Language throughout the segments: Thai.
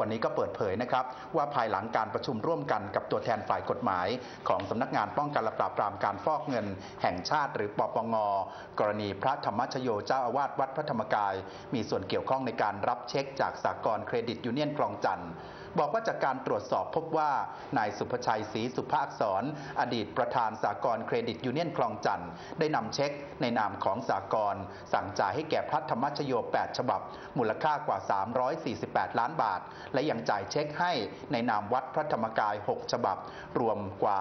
วันนี้ก็เปิดเผยนะครับว่าภายหลังการประชุมร่วมกันกับตัวแทนฝ่ายกฎหมาย ของสำนักงานป้องกันและปราบปรามการฟอกเงิน แห่งชาติหรือปปงกรณีพระธรรมชโยเจ้าอาวาสวัดพระธรรมกาย มีส่วนเกี่ยวข้องในการรับเช็คจากสากลเครดิตยูเนียนคลองจันทร์ บอกว่าจากการตรวจสอบพบว่านายสุภชัยศรีสุภาคสอนอดีตประธานสากลเครดิตยูเนียนคลองจันทร์ได้นำเช็คในนามของสากลสั่งจ่ายให้แก่พระธรรมชโย 8 ฉบับ มูลค่ากว่า 348 ล้านบาท และยังจ่ายเช็คให้ในนามวัดพระธรรมกาย 6 ฉบับ รวมกว่า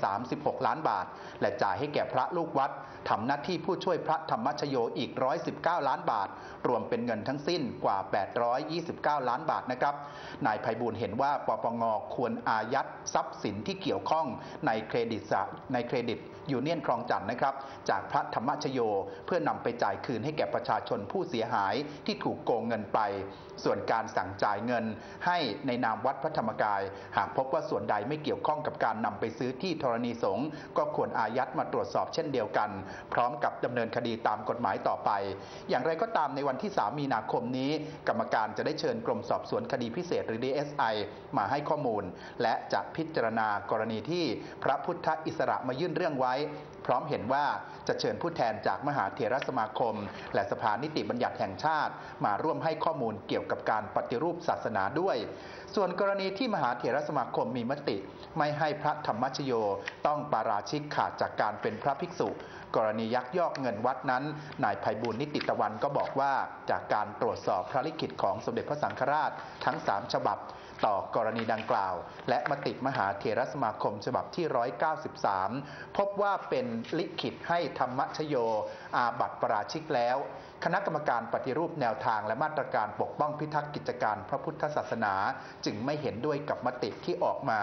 436 ล้านบาท และจ่ายให้แก่พระลูกวัดทำหน้าที่ผู้ช่วยพระธรรมชโยอีก 119 ล้านบาท รวมเป็นเงินทั้งสิ้นกว่า 829 ล้านบาทนะครับนายไพบูลเห็นว่าปปงควรอายัดทรัพย์สินที่เกี่ยวข้องในเครดิตในเครดิตยูเนียนคลองจันทน์นะครับ จากพระธรรมชโย เพื่อนำไปจ่ายคืนให้แก่ประชาชนผู้เสียหายที่ถูกโกงเงินไป ส่วนการสั่งจ่ายเงินให้ในนามวัดพระธรรมกาย หากพบว่าส่วนใดไม่เกี่ยวข้องกับการนำไปซื้อที่ธรณีสงฆ์ก็ควรอายัดมาตรวจสอบเช่นเดียวกัน พร้อมกับดำเนินคดีตามกฎหมายต่อไป อย่างไรก็ตามในวันที่ 3 มีนาคมนี้ กรรมการจะได้เชิญกรมสอบสวนคดีพิเศษหรือ DSI มาให้ข้อมูล และจะพิจารณากรณีที่พระพุทธอิสระมายื่นเรื่องไว้ พร้อมเห็นว่าจะเชิญผู้แทนจากมหาเถรสมาคม และสภานิติบัญญัติแห่งชาติ มาร่วมให้ข้อมูลเกี่ยวกับการปฏิรูปศาสนาด้วย ส่วนกรณีที่มหาเถรสมาคมมีมติ ไม่ให้พระธรรมชโยต้องปาราชิกขาดจากการเป็นพระภิกษุ กรณียักยอกเงินวัดนั้น นายภัยบุญนิติตะวันก็บอกว่าจากการตรวจสอบพระลิขิตของสมเด็จพระสังฆราชทั้ง 3 ฉบับ ต่อกรณีดังกล่าว และมติมหาเถรสมาคมฉบับที่ 193 พบว่าเป็นลิขิตให้ธรรมชโย อาบัติปราชิกแล้ว คณะกรรมการปฏิรูปแนวทางและมาตรการปกป้องพิทักษ์กิจการพระพุทธศาสนา จึงไม่เห็นด้วยกับมติที่ออกมา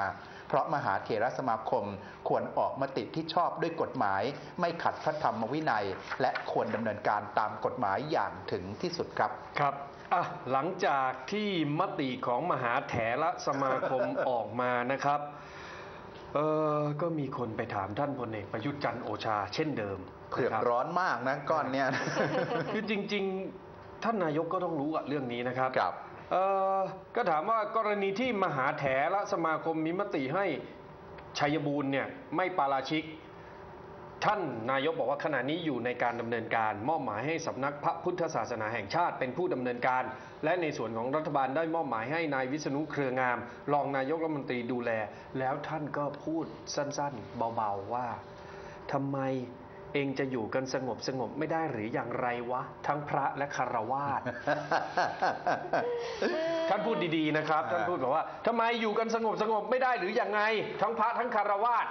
เพราะมหาเถรสมาคมควรออกมติที่ชอบด้วยกฎหมาย ไม่ขัดพระธรรมวินัย และควรดำเนินการตามกฎหมายอย่างถึงที่สุดครับครับ อะหลังจากที่มติของมหาแถระสมาคมออกมานะครับเออก็มีคนไปถามท่านพลเอกประยุทธ์จันทร์โอชา เช่นเดิมเผือกนะคบร้อนมากนะก้อนเนี้ย คือจริงๆ ท่านนายกก็ต้องรู้อะเรื่องนี้นะครับครับ เอ่อก็ถามว่ากรณีที่มหาแถระสมาคมมีมติให้ชัยบูรณ์เนี่ยไม่ปาราชิก ท่านนายกบอกว่าขณะนี้อยู่ในการดำเนินการ มอบหมายให้สำนักพระพุทธศาสนาแห่งชาติเป็นผู้ดำเนินการ และในส่วนของรัฐบาลได้มอบหมายให้นายวิษณุเครืองาม รองนายกรัฐมนตรีดูแล แล้วท่านก็พูดสั้นๆ เบาๆว่าทำไมเองจะอยู่กันสงบสงบๆไม่ได้หรืออย่างไรวะ ทั้งพระและคารวาสท่านพูดดีๆนะครับ ท่านพูดบอกว่าทำไมอยู่กันสงบสงบไม่ได้หรืออย่างไง ทั้งพระทั้งคารวาส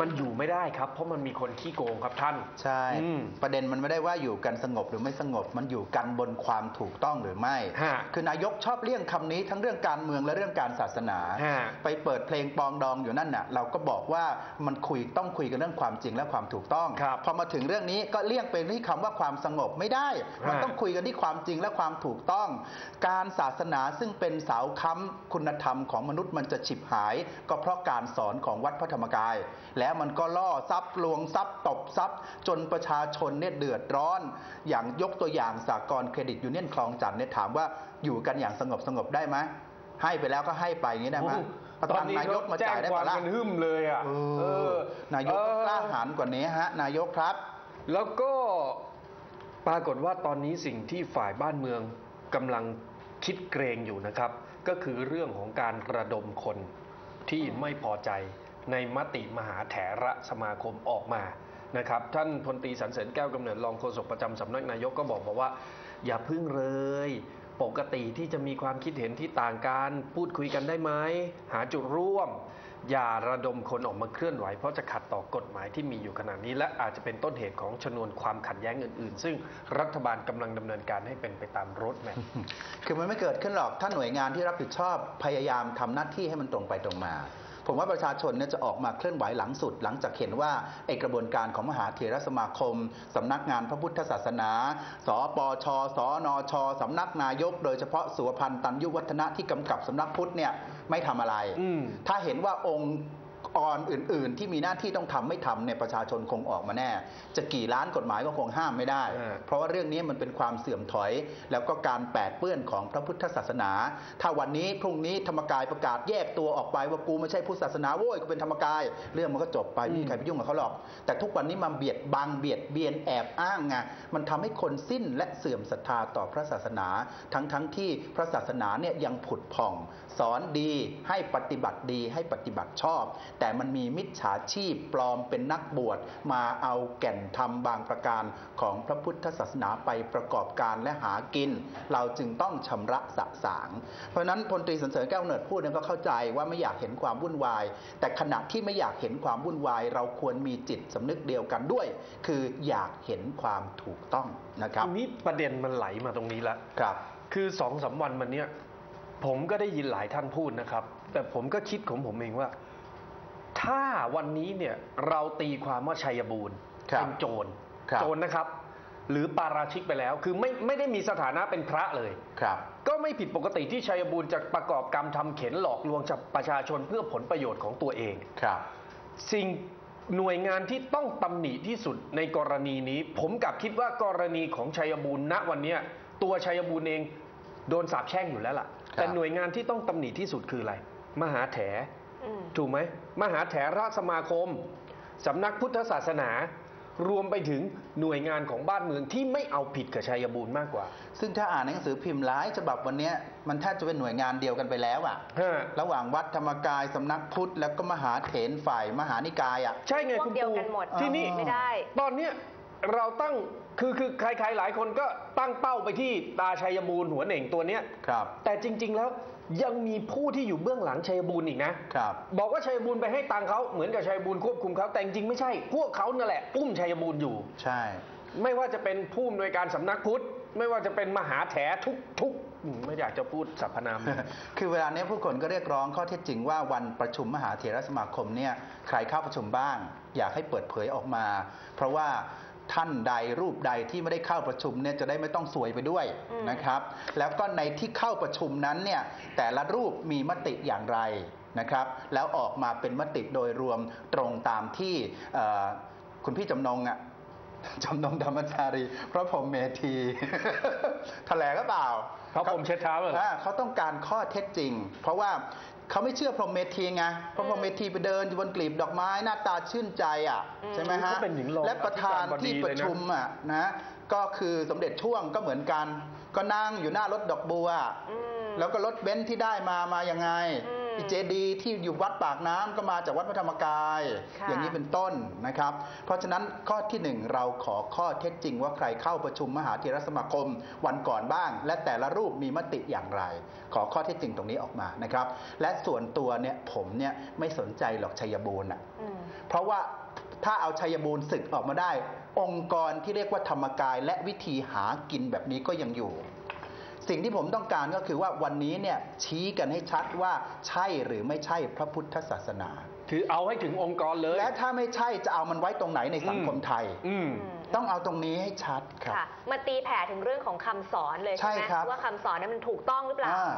มันอยู่ไม่ได้ครับ เพราะมันมีคนขี้โกงครับท่าน ใช่ อืม ประเด็นมันไม่ได้ว่าอยู่กันสงบหรือไม่สงบ มันอยู่กันบนความถูกต้องหรือไม่ ฮะคือนายกชอบเลี่ยงคำนี้ทั้งเรื่องการเมืองและเรื่องการศาสนา ฮะ ไปเปิดเพลงปองดองอยู่นั่นน่ะ เราก็บอกว่ามันคุยต้องคุยกันเรื่องความจริงและความถูกต้อง ครับพอมาถึงเรื่องนี้ก็เลี่ยงไปที่คำว่าความสงบไม่ได้ มันฮะ ต้องคุยกันที่ความจริงและความถูกต้อง การศาสนาซึ่งเป็นเสาค้ำคุณธรรมของมนุษย์มันจะฉิบหาย ก็เพราะการสอนของวัดพระธรรมกายแล้วมันก็ล่อทรัพย์ลวงทรัพย์ตบทรัพย์ จนประชาชนเนี่ยเดือดร้อน อย่างยกตัวอย่างสากลเครดิตยูเนียนคลองจันทน์เนี่ยถามว่าอยู่กันอย่างสงบสงบได้ไหมให้ไปแล้วก็ให้ไปอย่างนี้ได้ไหมโอ้โหประตอตันงนี้นายกมาจ่ายได้แจ้งควปะล่ะกันหึ่มเลยอะเอเอออนายกต้องกล้าหาญกว่านี้ฮะ นายกครับ แล้วก็ปรากฏว่าตอนนี้สิ่งที่ฝ่ายบ้านเมืองกำลังคิดเกรงอยู่นะครับ ก็คือเรื่องของการระดมคนที่ไม่พอใจ ในมติมหาแถระสมาคมออกมานะครับท่านพลตรีสันเสริญแก้วกำเนิดรองโฆษกประจำสำนักนายกก็บอกบอกว่า อย่าพึ่งเลย ปกติที่จะมีความคิดเห็นที่ต่างกันพูดคุยกันได้ไหมหาจุดร่วม อย่าระดมคนออกมาเคลื่อนไหว เพราะจะขัดต่อกฎหมายที่มีอยู่ขณะนี้ และอาจจะเป็นต้นเหตุของชนวนความขัดแย้งอื่น ๆ ซึ่งรัฐบาลกำลังดำเนินการให้เป็นไปตามรถแมพคือมันไม่เกิดขึ้นหรอกถ้าหน่วยงานที่รับผิดชอบพยายามทำหน้าที่ให้มันตรงไปตรงมา ผมว่าประชาชนเนี่ยจะออกมาเคลื่อนไหวหลังสุด หลังจากเห็นว่าไอกระบวนการของมหาเถรสมาคมสำนักงานพระพุทธศาสนา สปช สนชสำนักนายก โดยเฉพาะสุวพันธ์ตันยุวัฒนะที่กำกับสำนักพุทธเนี่ยไม่ทำอะไรอืมถ้าเห็นว่าองค์ อ่อนอื่น ๆ ที่มีหน้าที่ต้องทำไม่ทำเนี่ยประชาชนคงออกมาแน่ จะกี่ล้านกฎหมายก็คงห้ามไม่ได้อ่าเพราะว่าเรื่องนี้มันเป็นความเสื่อมถอย แล้วก็การแปดเปื้อนของพระพุทธศาสนา ถ้าวันนี้พรุ่งนี้ธรรมกายประกาศแยกตัวออกไปว่ากูไม่ใช่พุทธศาสนาโว้ยกูเป็นธรรมกาย เรื่องมันก็จบไปไม่มีใครไปยุ่งกับเขาหรอก แต่ทุกวันนี้มาเบียดบังเบียดเบียนแอบอ้างไงมันทำให้คนสิ้นและเสื่อมศรัทธาต่อพระศาสนา ทั้งทั้งที่พระศาสนาเนี่ยยังผุดผ่อง สอนดีให้ปฏิบัติดีให้ปฏิบัติชอบแต่มันมีมิจฉาชีพปลอมเป็นนักบวชมาเอาแก่นธรรมบางประการของพระพุทธศาสนาไปประกอบการและหากิน เราจึงต้องชำระสะสาง เพราะฉะนั้นพลตรีสันเสริญแก้วกำเนิดพูดเนี่ยก็เข้าใจว่าไม่อยากเห็นความวุ่นวาย แต่ขณะที่ไม่อยากเห็นความวุ่นวาย เราควรมีจิตสำนึกเดียวกันด้วย คืออยากเห็นความถูกต้องนะครับทีนี้ประเด็นมันไหลมาตรงนี้ละครับ คือสองสามวันมันเนี้ยผมก็ได้ยินหลายท่านพูดนะครับ แต่ผมก็คิดของผมเองว่า ถ้าวันนี้เนี่ยเราตีความว่าชัยบูรณ์ครับเป็นโจรครับโจรนะครับ หรือปาราชิกไปแล้ว คือไม่ไม่ได้มีสถานะเป็นพระเลยครับ ก็ไม่ผิดปกติที่ชัยบูรณ์จะประกอบกรรมทำเข็นหลอกลวงจากประชาชนเพื่อผลประโยชน์ของตัวเองครับ สิ่งหน่วยงานที่ต้องตำหนิที่สุดในกรณีนี้ ผมกลับคิดว่ากรณีของชัยบูรณ์ณวันเนี้ยตัวชัยบูรณ์เองโดนสาปแช่งอยู่แล้วล่ะครับแต่หน่วยงานที่ต้องตำหนิที่สุดคืออะไร มหาแถอืม ถูกไหมมหาแถรสมาคมสำนักพุทธศาสนารวมไปถึงหน่วยงานของบ้านเมืองที่ไม่เอาผิดกับชัยบูรณ์มากกว่า ซึ่งถ้าอ่านหนังสือพิมพ์หลายฉบับวันเนี้ยมันแทบจะเป็นหน่วยงานเดียวกันไปแล้วอะฮะระหว่างวัดธรรมกายสำนักพุทธแล้วก็มหาเถรฝ่ายมหานิกายอะใช่ไงพวกคุณเดียวปูกันหมดที่นี่ไม่ได้ ตอนเนี้ย เราตั้งคือคือใครๆหลายคนก็ตั้งเป้าไปที่ตาชัยบูรณ์หัวเหน่งตัวเนี้ยครับ แต่จริง ๆ แล้วยังมีผู้ที่อยู่เบื้องหลังชัยบูรณ์อีกนะครับบอกว่าชัยบูรณ์ไปให้ตังค์เขาเหมือนกับชัยบูรณ์ควบคุมเขาแต่จริงๆไม่ใช่ พวกเขานั่นแหละอุ้มชัยบูรณ์อยู่ ใช่ ไม่ว่าจะเป็นผู้อำนวยการสำนักพุทธไม่ว่าจะเป็นมหาแถทุกทุกอืมไม่อยากจะพูดสรรพนาม คือเวลาเนี้ยผู้คนก็เรียกร้องข้อเท็จจริงว่าวันประชุมมหาเถรสมาคมเนี่ยใครเข้าประชุมบ้าง อยากให้เปิดเผยออกมา เพราะว่า ท่านใดรูปใดที่ไม่ได้เข้าประชุมเนี่ยจะได้ไม่ต้องสวยไปด้วยอืมนะครับ แล้วก็ในที่เข้าประชุมนั้นเนี่ยแต่ละรูปมีมติอย่างไรนะครับ แล้วออกมาเป็นมติโดยรวมตรงตามที่เอ่อคุณพี่จำนงอะจำนงธรรมจารีพระพรหมเมธีแถลงก็เปล่าพระพรหมเช็ดเท้าเหรออ่เขาต้องการข้อเท็จจริง เพราะว่า เขาไม่เชื่อพรหมเมธีไงเพราะพรหมเมธีไปเดินอยู่บนกลีบดอกไม้หน้าตาชื่นใจอะอืมใช่ไหมฮะเขาเป็นถึงรองและประธานที่ประชุมอะนะก็คือสมเด็จช่วงก็เหมือนกัน ก็นั่งอยู่หน้ารถดอกบัวอืมแล้วก็รถเบนซ์ที่ได้มามายังไงอืมอี เจดีย์ที่อยู่วัดปากน้ำก็มาจากวัดพระธรรมกายค่ะอย่างนี้เป็นต้นนะครับ เพราะฉะนั้นข้อที่หนึ่งเราขอข้อเท็จจริงว่าใครเข้าประชุมมหาเถรสมาคมวันก่อนบ้าง และแต่ละรูปมีมติอย่างไร ขอข้อเท็จจริงตรงนี้ออกมานะครับ และส่วนตัวเนี่ยผมเนี่ยไม่สนใจหรอกชัยบูรณ์อะอืมเพราะว่าถ้าเอาชัยบูรณ์ศึกออกมาได้ องค์กรที่เรียกว่าธรรมกายและวิธีหากินแบบนี้ก็ยังอยู่ สิ่งที่ผมต้องการก็คือว่าวันนี้เนี่ยชี้กันให้ชัดว่าใช่หรือไม่ใช่พระพุทธศาสนา คือเอาให้ถึงองค์กรเลย และถ้าไม่ใช่จะเอามันไว้ตรงไหนในสังคมไทยอืมอืมต้องเอาตรงนี้ให้ชัดครับค่ะมาตีแผ่ถึงเรื่องของคำสอนเลยใช่ใช่ไหมครับว่าคำสอนนั้นมันถูกต้องหรือเปล่าอ่า